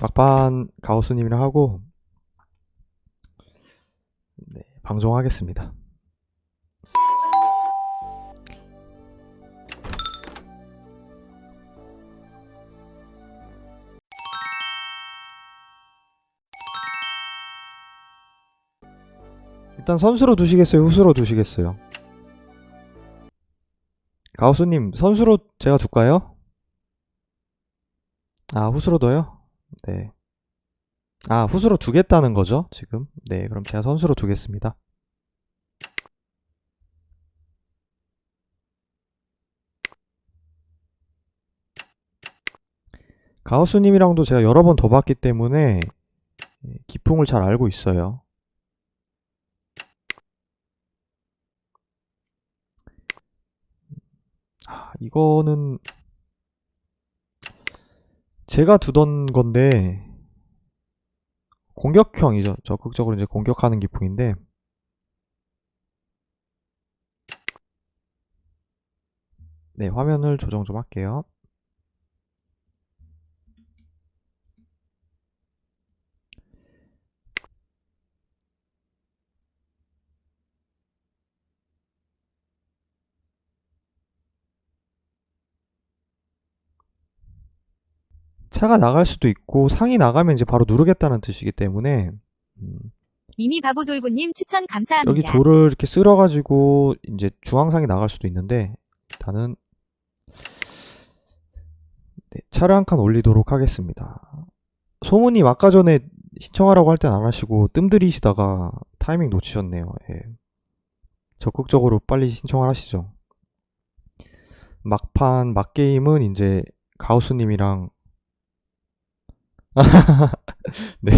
막판 가우스님이랑 하고 네, 방송하겠습니다. 일단 선수로 두시겠어요? 후수로 두시겠어요? 가우스님 선수로 제가 둘까요? 아 후수로 둬요? 네. 아 후수로 두겠다는 거죠 지금? 네 그럼 제가 선수로 두겠습니다. 가우스님이랑도 제가 여러 번 더 봤기 때문에 예, 기풍을 잘 알고 있어요. 아, 이거는 제가 두던 건데 공격형이죠. 적극적으로 이제 공격하는 기풍인데 네, 화면을 조정 좀 할게요. 차가 나갈 수도 있고 상이 나가면 이제 바로 누르겠다는 뜻이기 때문에 음, 미미 바보 돌고님 추천 감사합니다. 여기 조를 이렇게 쓸어가지고 이제 중앙상이 나갈 수도 있는데 일단은 네, 차를 한 칸 올리도록 하겠습니다. 소모님 아까 전에 신청하라고 할 땐 안 하시고 뜸들이시다가 타이밍 놓치셨네요. 예. 적극적으로 빨리 신청을 하시죠. 막판 막게임은 이제 가우스님이랑 네.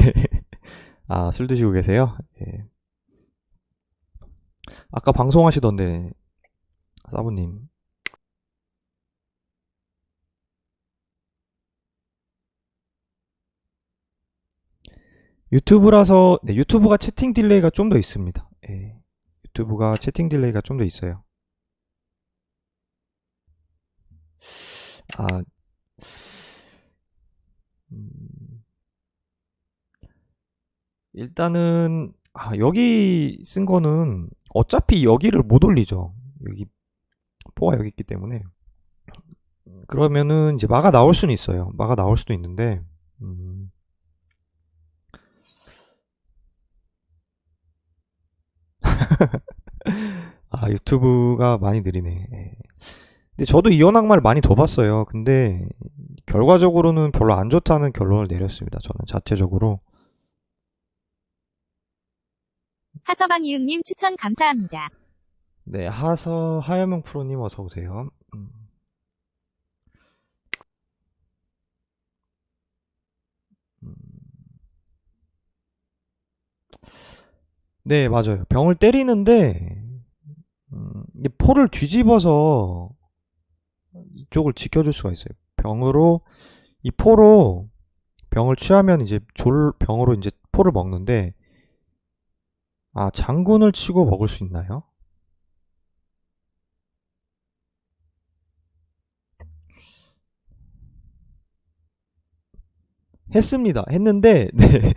아, 술 드시고 계세요? 예. 아까 방송하시던데, 사부님. 유튜브라서, 네, 유튜브가 채팅 딜레이가 좀 더 있습니다. 예. 유튜브가 채팅 딜레이가 좀 더 있어요. 아, 일단은 아, 여기 쓴 거는 어차피 여기를 못 올리죠. 여기 포가 여기 있기 때문에 그러면은 이제 마가 나올 수는 있어요. 마가 나올 수도 있는데 음, 아 유튜브가 많이 느리네. 예. 근데 저도 이 연악말 많이 더 봤어요. 근데 결과적으로는 별로 안 좋다는 결론을 내렸습니다. 저는 자체적으로. 하서방 이응님 추천 감사합니다. 네, 하서 하여명 프로님 어서 오세요. 음. 음. 네, 맞아요. 병을 때리는데 음, 포를 뒤집어서 이쪽을 지켜줄 수가 있어요. 병으로 이 포로 병을 취하면 이제 졸 병으로 이제 포를 먹는데 아 장군을 치고 먹을 수 있나요? 했습니다. 했는데 네,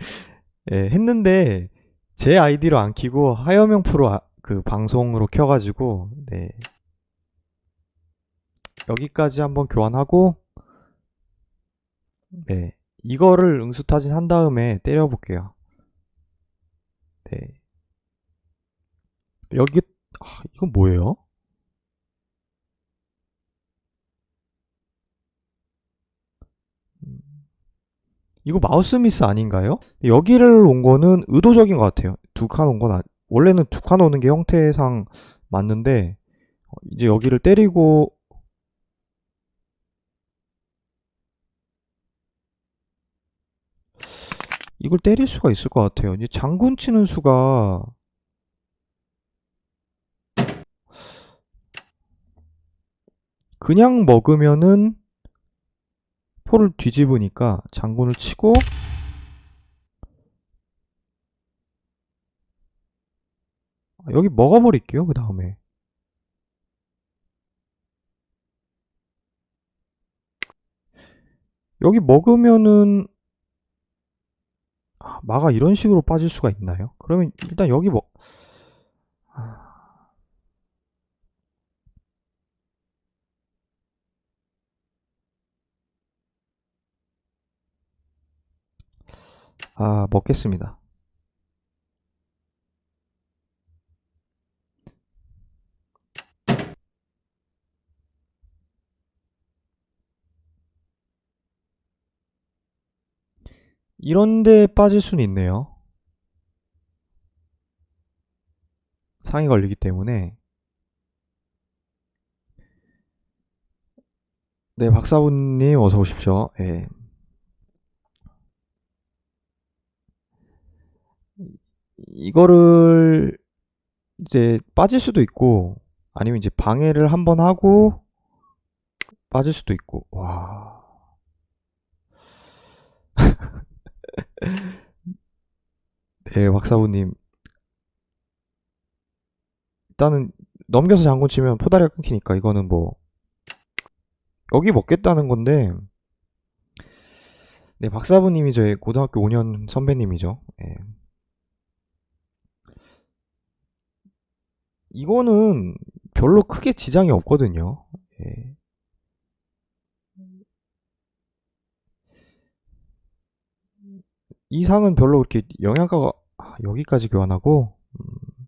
예, 했는데 제 아이디로 안 키고 하여명 프로 아- 그 방송으로 켜가지고 네 여기까지 한번 교환하고 네 이거를 응수타진 한 다음에 때려볼게요. 네 여기 아, 이건 뭐예요? 음, 이거 마우스 미스 아닌가요? 여기를 온 거는 의도적인 것 같아요. 두 칸 온 건 아, 원래는 두 칸 오는 게 형태상 맞는데 어, 이제 여기를 때리고 이걸 때릴 수가 있을 것 같아요. 이제 장군 치는 수가 그냥 먹으면은 포를 뒤집으니까 장군을 치고 여기 먹어버릴게요. 그 다음에 여기 먹으면은 아, 마가 이런 식으로 빠질 수가 있나요? 그러면 일단 여기 뭐 아, 먹겠습니다. 이런 데 빠질 수는 있네요. 상이 걸리기 때문에. 네, 박사부님 어서 오십시오. 예. 이거를 이제 빠질 수도 있고 아니면 이제 방해를 한번 하고 빠질 수도 있고 와. 네, 박사부님. 일단은 넘겨서 장군 치면 포다리가 끊기니까 이거는 뭐 여기 먹겠다는 건데 네, 박사부님이 저희 고등학교 5년 선배님이죠. 예. 이거는 별로 크게 지장이 없거든요. 예. 이 상은 별로 그렇게 영양가가 아, 여기까지 교환하고 음.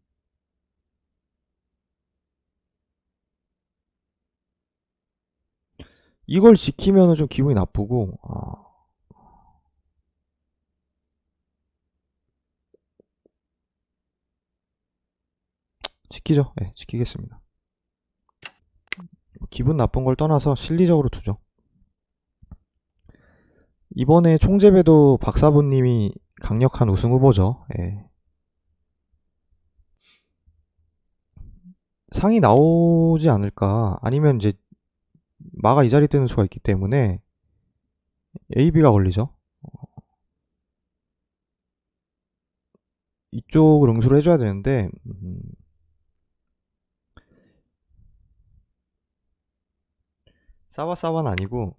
이걸 지키면은 좀 기분이 나쁘고 아. 지키죠. 예, 지키겠습니다. 기분 나쁜 걸 떠나서 실리적으로 두죠. 이번에 총재배도 박사부님이 강력한 우승 후보죠. 예. 상이 나오지 않을까? 아니면 이제 마가 이 자리 뜨는 수가 있기 때문에 AB가 걸리죠. 이쪽을 응수를 해줘야 되는데 음, 싸바싸바는 아니고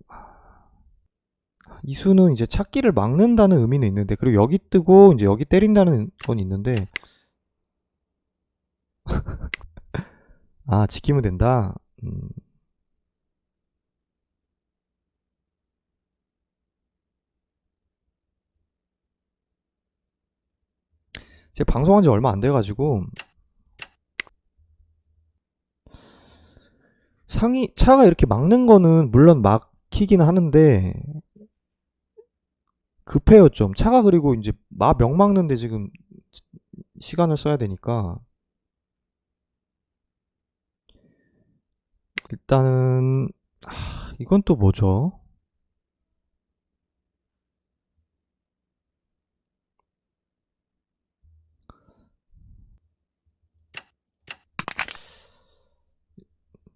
이 수는 이제 찾기를 막는다는 의미는 있는데 그리고 여기 뜨고 이제 여기 때린다는 건 있는데 아 지키면 된다 음. 제 방송한 지 얼마 안 돼가지고 상이 차가 이렇게 막는 거는 물론 막히긴 하는데 급해요 좀 차가 그리고 이제 마명 막는데 지금 시간을 써야 되니까 일단은 하, 이건 또 뭐죠?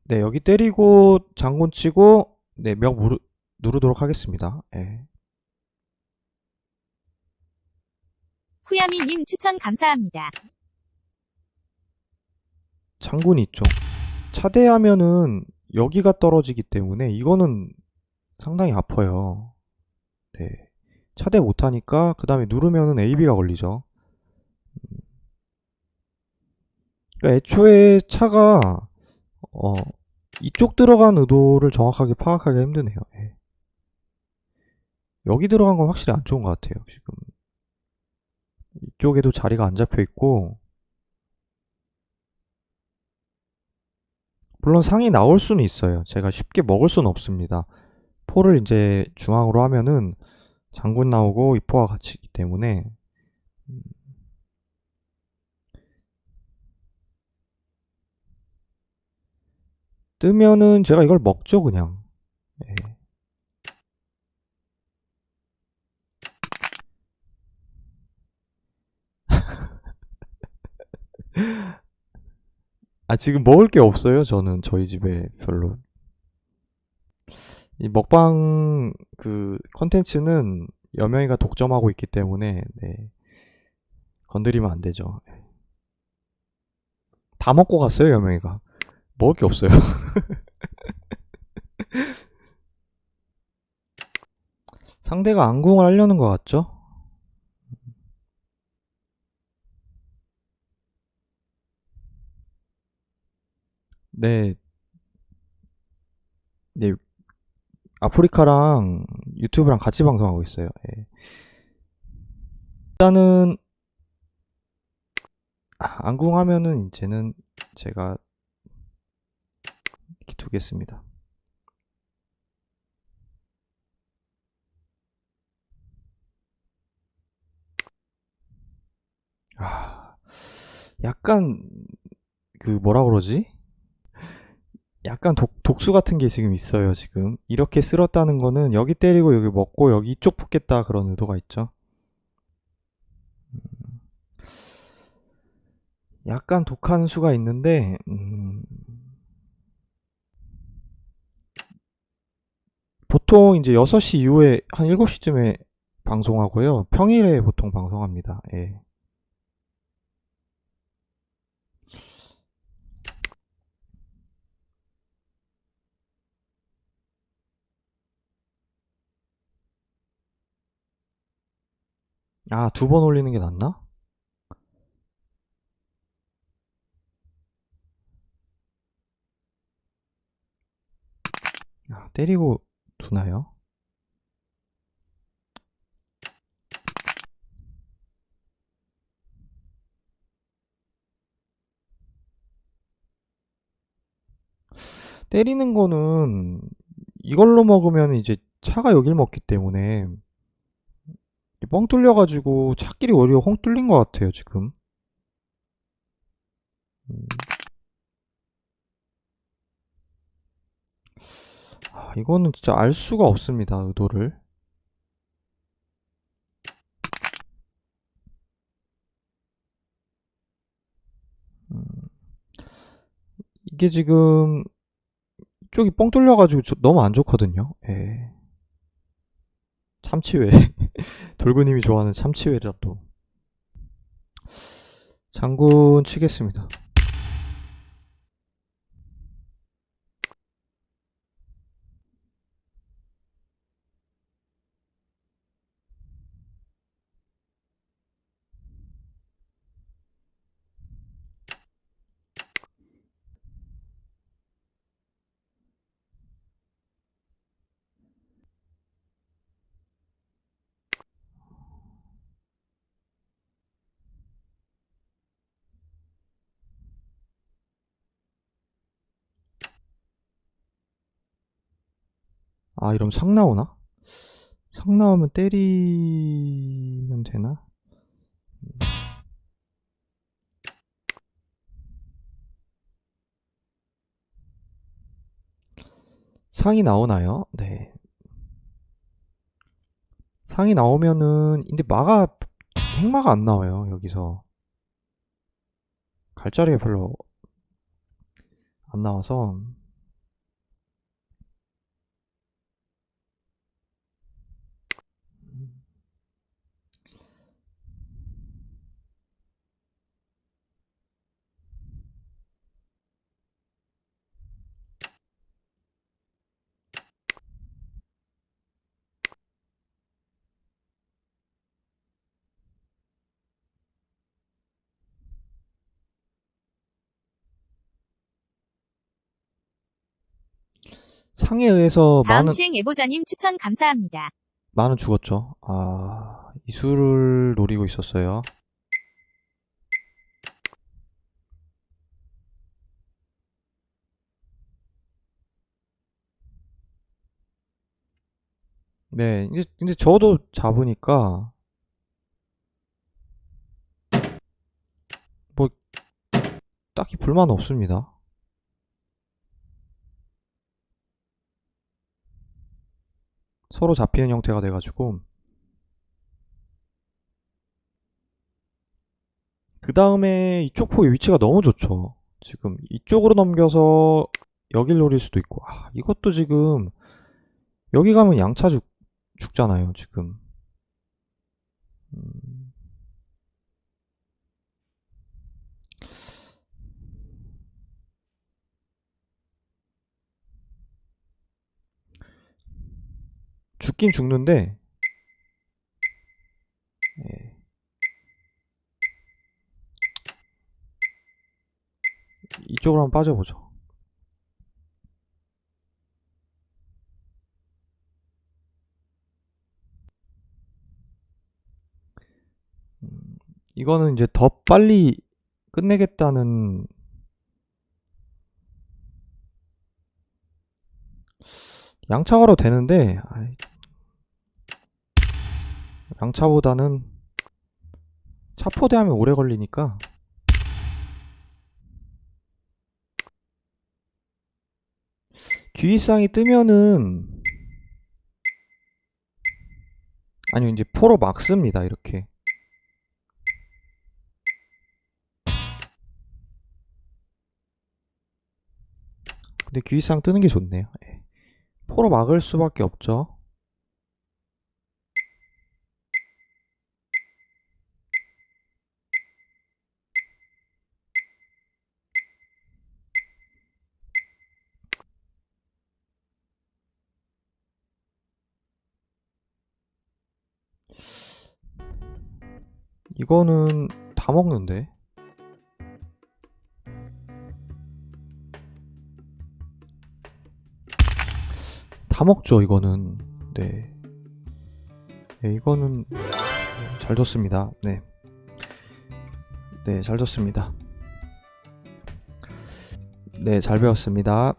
네 여기 때리고 장군 치고 네명 누르도록 하겠습니다. 예. 후야미님 추천 감사합니다. 장군이 있죠. 차대하면은 여기가 떨어지기 때문에 이거는 상당히 아파요. 네. 차대 못하니까 그 다음에 누르면은 AB가 걸리죠. 음. 그러니까 애초에 차가 어 이쪽 들어간 의도를 정확하게 파악하기 힘드네요. 예. 여기 들어간 건 확실히 안 좋은 것 같아요. 지금 이쪽에도 자리가 안 잡혀 있고 물론 상이 나올 수는 있어요. 제가 쉽게 먹을 수는 없습니다. 포를 이제 중앙으로 하면은 장군 나오고 이 포가 같이 있기 때문에 뜨면은 제가 이걸 먹죠 그냥. 예. 아 지금 먹을 게 없어요 저는. 저희 집에 별로. 이 먹방 그 컨텐츠는 여명이가 독점하고 있기 때문에 네. 건드리면 안 되죠. 다 먹고 갔어요 여명이가 먹을 게 없어요. 상대가 안궁을 하려는 것 같죠? 네. 네. 아프리카랑 유튜브랑 같이 방송하고 있어요. 예. 일단은 아, 안궁하면은 이제는 제가 두겠습니다. 아, 약간 그 뭐라 그러지? 약간 독, 독수 같은 게 지금 있어요, 지금. 이렇게 쓸었다는 거는 여기 때리고 여기 먹고 여기 이쪽 붙겠다 그런 의도가 있죠. 음, 약간 독한 수가 있는데, 음, 보통 이제 6시 이후에 한 7시쯤에 방송하고요. 평일에 보통 방송합니다. 예. 아, 두 번 올리는 게 낫나? 아, 때리고 두나요? 때리는 거는 이걸로 먹으면 이제 차가 여길 먹기 때문에 뻥 뚫려가지고 차끼리 오히려 홍 뚫린 것 같아요, 지금. 음. 이거는 진짜 알 수가 없습니다, 의도를. 음. 이게 지금 이쪽이 뻥 뚫려가지고 저- 너무 안 좋거든요. 예. 참치회. 돌구님이 좋아하는 참치회라도. 장군 치겠습니다. 아, 이러면 상 나오나? 상 나오면 때리면 되나? 상이 나오나요? 네. 상이 나오면은, 근데 마가, 행마가 안 나와요, 여기서. 갈 자리가 별로 안 나와서. 상에 의해서 다음 많은, 시행 예보자님 추천 감사합니다. 많은 죽었죠. 아, 이수를 노리고 있었어요. 네, 이제, 이제 저도 잡으니까, 뭐, 딱히 불만 없습니다. 서로 잡히는 형태가 돼가지고, 그 다음에 이쪽 포의 위치가 너무 좋죠. 지금 이쪽으로 넘겨서 여길 노릴 수도 있고, 아, 이것도 지금, 여기 가면 양차 죽, 죽잖아요, 지금. 음, 죽긴 죽는데 예. 이쪽으로 한번 빠져보죠 음, 이거는 이제 더 빨리 끝내겠다는 양차가로 되는데 아이. 양차보다는 차포대하면 오래 걸리니까. 귀이상이 뜨면은 아니요 이제 포로 막습니다 이렇게. 근데 귀이상 뜨는 게 좋네요. 예. 포로 막을 수밖에 없죠 이거는 다 먹는데 다 먹죠 이거는 네, 네 이거는 잘 뒀습니다 네. 네, 잘 뒀습니다. 네, 잘 배웠습니다.